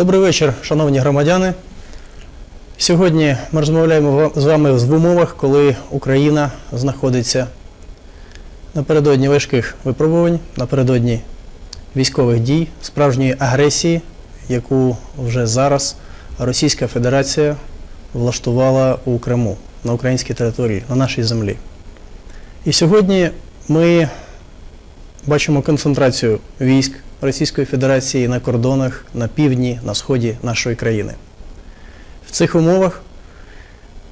Добрий вечір, шановні громадяни. Сьогодні ми розмовляємо з вами в умовах, коли Україна знаходиться напередодні важких випробувань, напередодні військових дій, справжньої агресії, яку вже зараз Російська Федерація влаштувала у Криму, на українській території, на нашій землі. І сьогодні ми бачимо концентрацію військ Російської Федерації на кордонах на півдні, на сході нашої країни. В цих умовах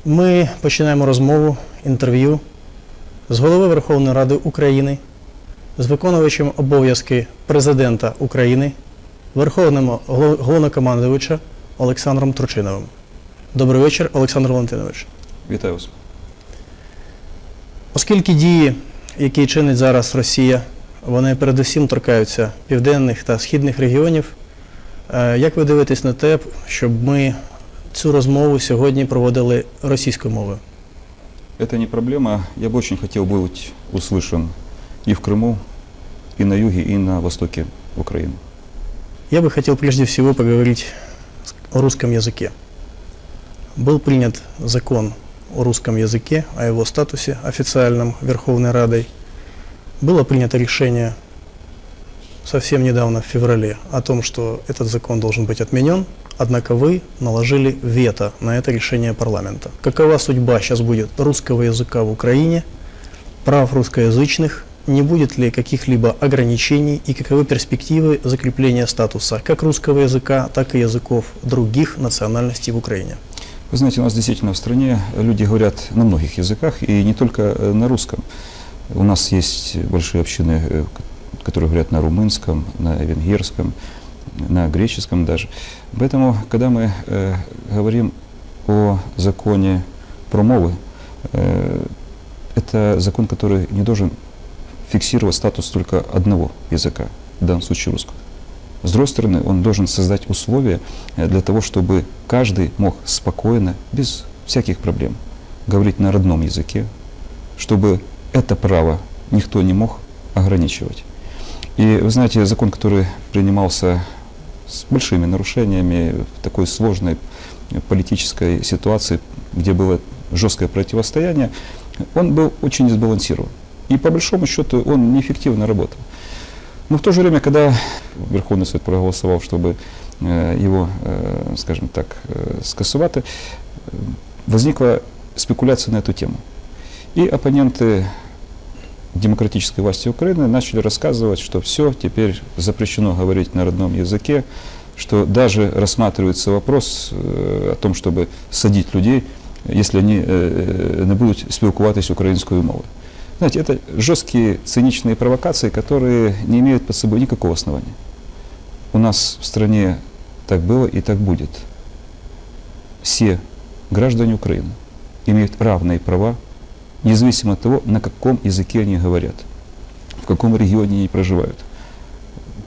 ми починаємо розмову, інтерв'ю з голови Верховної Ради України, з виконувачем обов'язки президента України, Верховним головнокомандувача Олександром Турчиновим. Добрий вечір, Олександр Валентинович. Вітаю вас. Оскільки дії, які чинить зараз Росія, вони передусім торкаються південних та східних регіонів, е, як ви дивитесь на те, щоб ми цю розмову сьогодні проводили російською мовою? Это не проблема. Я бы очень хотел быть услышан и в Крыму, и на юге, и на востоке Украины. Я бы хотел прежде всего поговорить с- о русском языке. Был принят закон о русском языке, о его статусе официальном Верховной Радой. Было принято решение совсем недавно, в феврале, о том, что этот закон должен быть отменен, однако вы наложили вето на это решение парламента. Какова судьба сейчас будет русского языка в Украине, прав русскоязычных, не будет ли каких-либо ограничений и каковы перспективы закрепления статуса как русского языка, так и языков других национальностей в Украине? Вы знаете, у нас действительно в стране люди говорят на многих языках, и не только э, на русском. У нас есть большие общины, э, которые говорят на румынском, на венгерском, на греческом даже. Поэтому, когда мы э, говорим о законе про мовы, э, это закон, который не должен фиксировать статус только одного языка, в данном случае русского. С другой стороны, он должен создать условия э, для того, чтобы каждый мог спокойно, без всяких проблем, говорить на родном языке, чтобы это право никто не мог ограничивать. И вы знаете, закон, который принимался с большими нарушениями в такой сложной политической ситуации, где было жесткое противостояние, он был очень сбалансирован. И по большому счету он неэффективно работал. Но в то же время, когда Верховный Суд проголосовал, чтобы э, его, э, скажем так, э, скасувати, возникла спекуляция на эту тему. И оппоненты демократической власти Украины начали рассказывать, что все, теперь запрещено говорить на родном языке, что даже рассматривается вопрос э, о том, чтобы садить людей, если они э, не будут спілкуватись українською мовою. Знаете, это жесткие циничные провокации, которые не имеют под собой никакого основания. У нас в стране так было и так будет. Все граждане Украины имеют равные права, независимо от того, на каком языке они говорят, в каком регионе они проживают,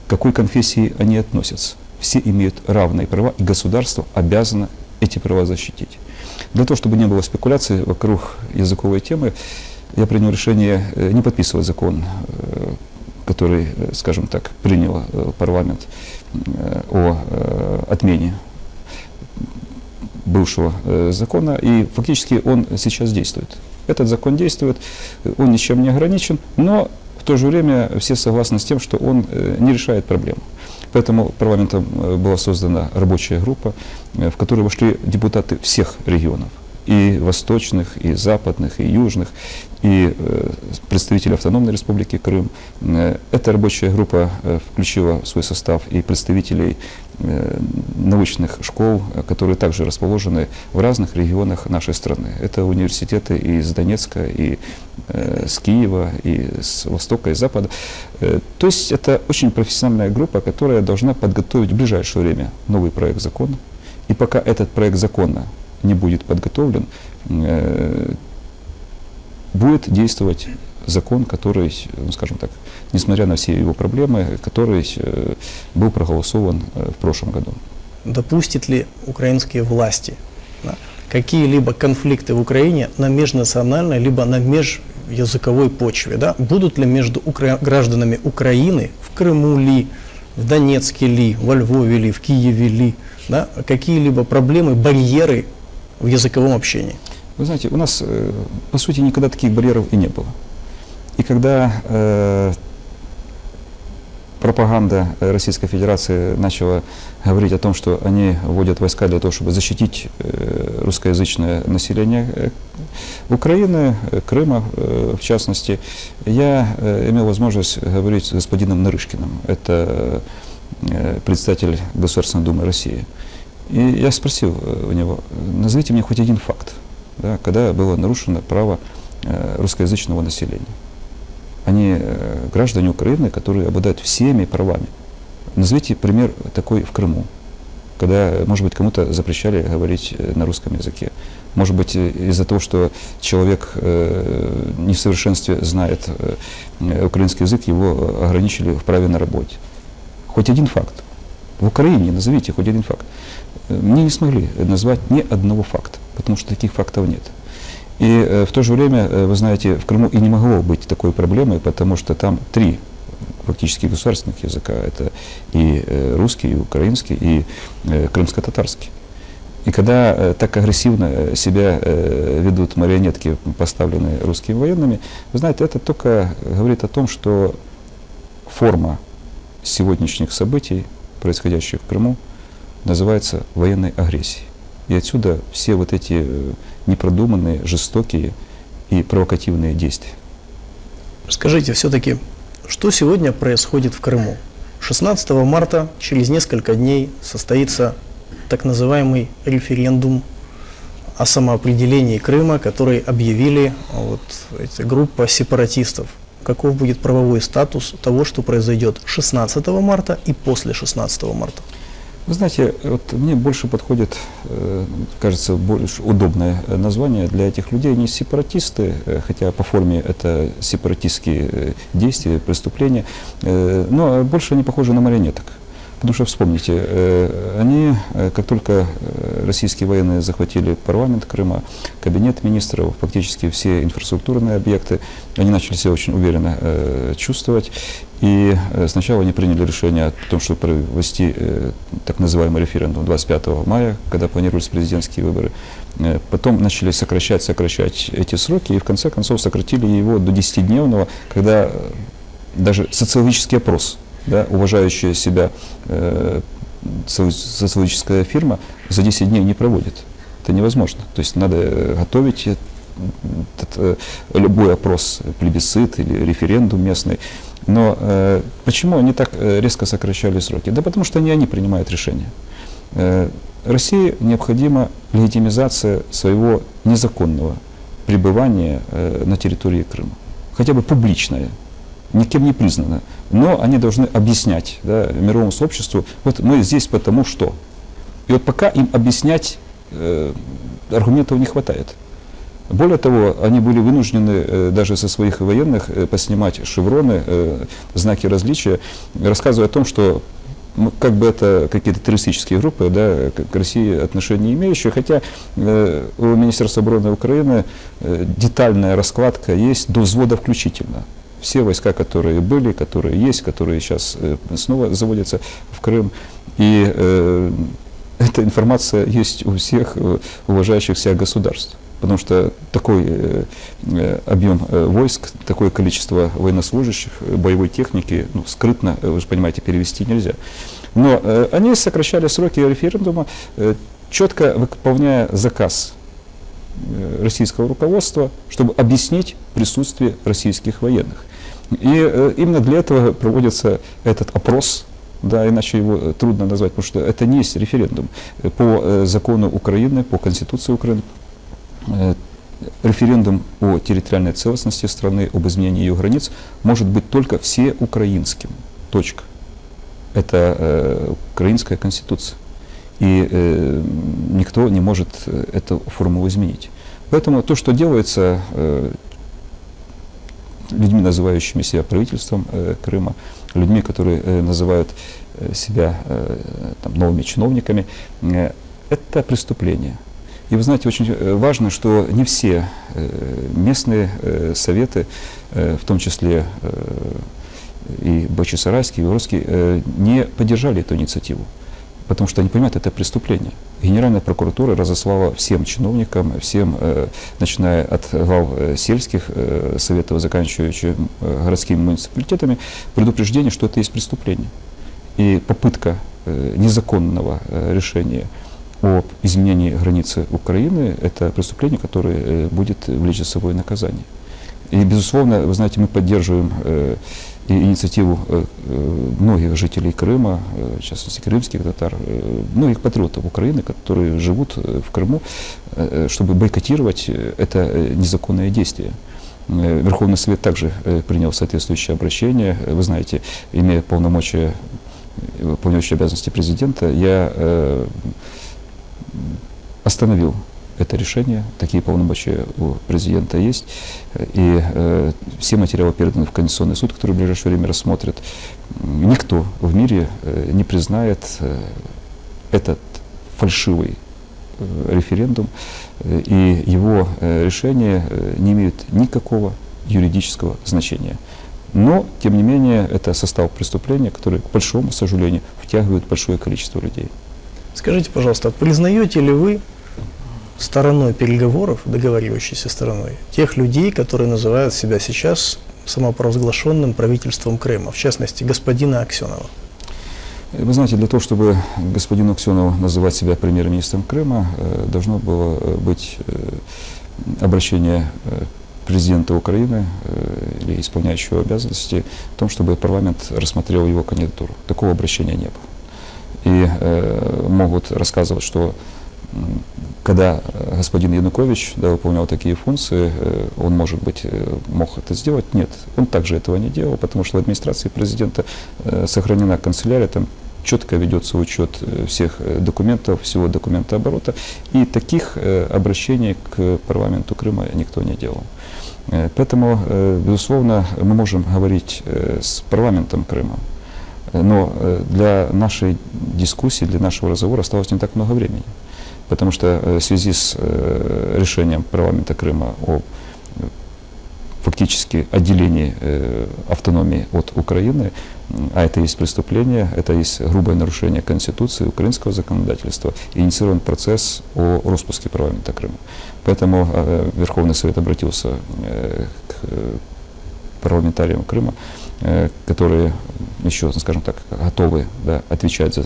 к какой конфессии они относятся. Все имеют равные права, и государство обязано эти права защитить. Для того, чтобы не было спекуляций вокруг языковой темы, я принял решение э, не подписывать закон, э, который, э, скажем так, принял парламент о отмене бывшего закона, и фактически он сейчас действует. Этот закон действует, он ничем не ограничен, но в то же время все согласны с тем, что он э, не решает проблему. Поэтому парламентом э, была создана рабочая группа, э, в которую вошли депутаты всех регионов, и восточных, и западных, и южных, и представители Автономной Республики Крым. Эта рабочая группа включила в свой состав и представителей научных школ, э, которые также расположены в разных регионах нашей страны. Это университеты из Донецка, и э, с Киева, и с Востока, и Запада. Э, То есть это очень профессиональная группа, которая должна подготовить в ближайшее время новый проект закона. И пока этот проект закона не будет подготовлен, э, будет действовать закон, который, ну, скажем так, несмотря на все его проблемы, который э, был проголосован э, в прошлом году. Допустит ли украинские власти да, какие-либо конфликты в Украине на межнациональной, либо на межязыковой почве? Да? Будут ли между укра- гражданами Украины, в Крыму ли, в Донецке ли, во Львове ли, в Киеве ли, да, какие-либо проблемы, барьеры в языковом общении? Вы знаете, у нас, э, по сути, никогда таких барьеров и не было. И когда э, пропаганда э, Российской Федерации начала говорить о том, что они вводят войска для того, чтобы защитить э, русскоязычное население э, Украины, э, Крыма э, в частности, я э, имел возможность говорить с господином Нарышкиным. Это э, председатель Государственной Думы России. И я спросил у него, назовите мне хоть один факт, да, когда было нарушено право русскоязычного населения. Они э, граждане Украины, которые обладают всеми правами. Назовите пример такой в Крыму, когда, может быть, кому-то запрещали говорить э, на русском языке. Может быть, э, из-за того, что человек не в совершенстве знает украинский язык, его ограничили в праве на работе. Хоть один факт. В Украине назовите хоть один факт. Мне не смогли назвать ни одного факта, потому что таких фактов нет. И э, в то же время, э, вы знаете, в Крыму и не могло быть такой проблемы, потому что там три фактически государственных языка. Это и э, русский, и украинский, и крымско-татарский. И когда так агрессивно себя ведут марионетки, поставленные русскими военными, вы знаете, это только говорит о том, что форма сегодняшних событий, происходящих в Крыму, называется военной агрессией. И отсюда все вот эти непродуманные, жестокие и провокативные действия. Скажите, все-таки, что сегодня происходит в Крыму? 16 марта, через несколько дней, состоится так называемый референдум о самоопределении Крыма, который объявили вот эта группа сепаратистов. Каков будет правовой статус того, что произойдет 16 марта и после 16 марта? Вы знаете, вот мне больше подходит, э, кажется, больше удобное э, название для этих людей. Не сепаратисты, э, хотя по форме это сепаратистские действия, преступления, но больше они похожи на марионеток. Потому что вспомните, э, они, э, как только э, российские военные захватили парламент Крыма, кабинет министров, фактически все инфраструктурные объекты, они начали себя очень уверенно чувствовать. И сначала они приняли решение о том, чтобы провести так называемый референдум 25 мая, когда планировались президентские выборы. Потом начали сокращать, сокращать эти сроки, и в конце концов сократили его до 10-дневного, когда даже социологический опрос, да, уважающая себя э, соци- социологическая фирма, за 10 дней не проводит. Это невозможно. То есть надо э, готовить э, этот, э, любой опрос, плебисцит или референдум местный. Но э, почему они так резко сокращали сроки? Да потому что не они принимают решения. Э, России необходима легитимизация своего незаконного пребывания э, на территории Крыма. Хотя бы публичная, никем не признана. Но они должны объяснять да, мировому сообществу, вот мы здесь потому что. И вот пока им объяснять э, аргументов не хватает. Более того, они были вынуждены э, даже со своих военных э, поснимать шевроны, э, знаки различия, рассказывая о том, что ну, как бы это какие-то террористические группы, да, к России отношения не имеющие, хотя э, у Министерства обороны Украины э, детальная раскладка есть до взвода включительно. Все войска, которые были, которые есть, которые сейчас э, снова заводятся в Крым. И э, эта информация есть у всех э, уважающих себя государств. Потому что такой э, э, объем войск, такое количество военнослужащих, боевой техники, ну, скрытно, вы же понимаете, перевести нельзя. Но э, они сокращали сроки референдума, э, четко выполняя заказ российского руководства, чтобы объяснить присутствие российских военных. И э, именно для этого проводится этот опрос, да, иначе его э, трудно назвать, потому что это не есть референдум. Э, По закону Украины, по Конституции Украины, референдум о территориальной целостности страны, об изменении ее границ может быть только всеукраинским. Точка. Это э, украинская конституция. И э, никто не может эту формулу изменить. Поэтому то, что делается э, людьми, называющими себя правительством э, Крыма, людьми, которые э, называют э, себя э, там, новыми чиновниками, э, это преступление. И вы знаете, очень э, важно, что не все э, местные э, советы, э, в том числе э, и Бахчисарайский, и Воровский э, не поддержали эту инициативу, потому что они понимают, это преступление. Генеральная прокуратура разослала всем чиновникам, всем, э, начиная от глав э, сельских э, советов, заканчивая э, городскими муниципалитетами, предупреждение, что это есть преступление. И попытка незаконного решения об изменении границы Украины – это преступление, которое будет влечь за собой наказание. И, безусловно, вы знаете, мы поддерживаем э, инициативу э, э, многих жителей Крыма, э, в частности, крымских татар, многих патриотов Украины, которые живут в Крыму, чтобы бойкотировать это незаконное действие. Верховный Совет также принял соответствующее обращение. Вы знаете, имея полномочия, выполняющие обязанности президента, я остановил это решение, такие полномочия у президента есть, и э, все материалы переданы в Конституционный суд, который в ближайшее время рассмотрит. Никто в мире э, не признает э, этот фальшивый э, референдум, э, и его э, решение не имеет никакого юридического значения. Но, тем не менее, это состав преступления, который, к большому сожалению, втягивает большое количество людей. Скажите, пожалуйста, признаете ли вы стороной переговоров, договаривающейся стороной, тех людей, которые называют себя сейчас самопровозглашенным правительством Крыма, в частности, господина Аксенова? Вы знаете, для того, чтобы господину Аксенову называть себя премьер-министром Крыма, э, должно было э, быть э, обращение президента Украины или исполняющего обязанности в том, чтобы парламент рассмотрел его кандидатуру. Такого обращения не было. И э, могут рассказывать, что когда э, господин Янукович да, выполнял такие функции, э, он, может быть, э, мог это сделать. Нет, он также этого не делал, потому что в администрации президента сохранена канцелярия, там четко ведется учет всех документов, всего документооборота, и таких обращений к парламенту Крыма никто не делал. Поэтому, безусловно, мы можем говорить с парламентом Крыма, но для нашей дискуссии, для нашего разговора осталось не так много времени. Потому что э, в связи с э, решением парламента Крыма о э, фактически отделении автономии от Украины, а это есть преступление, это есть грубое нарушение Конституции, украинского законодательства, инициирован процесс о распуске парламента Крыма. Поэтому Верховный Совет обратился к парламентариям Крыма, которые еще, скажем так, готовы да, отвечать за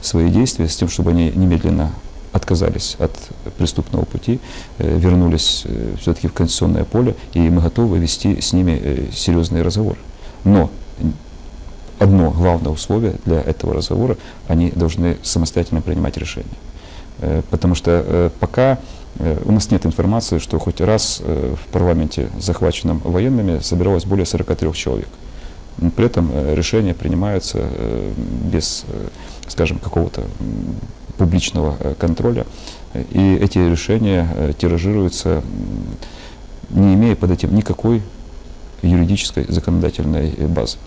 свои действия, с тем, чтобы они немедленно отказались от преступного пути, э, вернулись все-таки в конституционное поле, и мы готовы вести с ними э, серьезные разговоры. Но одно главное условие для этого разговора, они должны самостоятельно принимать решения. Э, Потому что э, пока э, у нас нет информации, что хоть раз э, в парламенте, захваченном военными, собиралось более 43 человек. При этом э, решения принимаются э, без, э, скажем, какого-то публичного э, контроля. И эти решения э, тиражируются, не имея под этим никакой юридической законодательной э, базы.